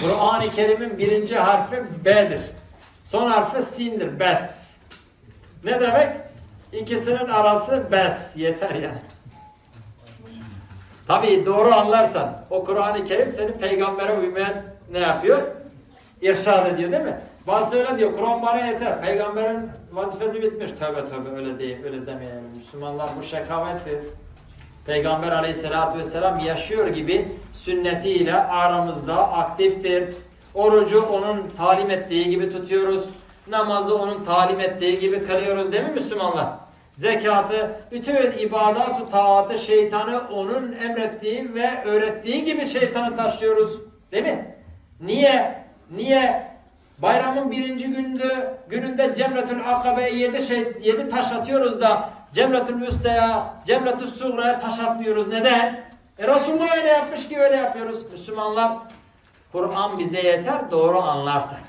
Kur'an-ı Kerim'in birinci harfi B'dir. Son harfi Sin'dir. Bes. Ne demek? İkisinin arası bes. Yeter yani. Tabii doğru anlarsan o Kur'an-ı Kerim seni peygambere uymaya ne yapıyor? İrşad ediyor değil mi? Bazısı öyle diyor. Kur'an bana yeter. Peygamberin vazifesi bitmiş. Tövbe tövbe öyle değil. Öyle demeyelim. Müslümanlar bu şekavettir. Peygamber aleyhissalatü vesselam yaşıyor gibi sünnetiyle aramızda aktiftir. Orucu onun talim ettiği gibi tutuyoruz. Namazı onun talim ettiği gibi kılıyoruz değil mi Müslümanlar? Zekatı, bütün ibadat-ı taatı şeytanı onun emrettiği ve öğrettiği gibi şeytanı taşıyoruz. Değil mi? Niye? Niye? Bayramın birinci günde, gününde Cemretül Akabe'ye yedi, şey, yedi taş atıyoruz da Cemretül Üste'ye, Cemretül Suğra'ya taş atmıyoruz. Neden? E Resulullah öyle yapmış ki öyle yapıyoruz. Müslümanlar Kur'an bize yeter doğru anlarsak.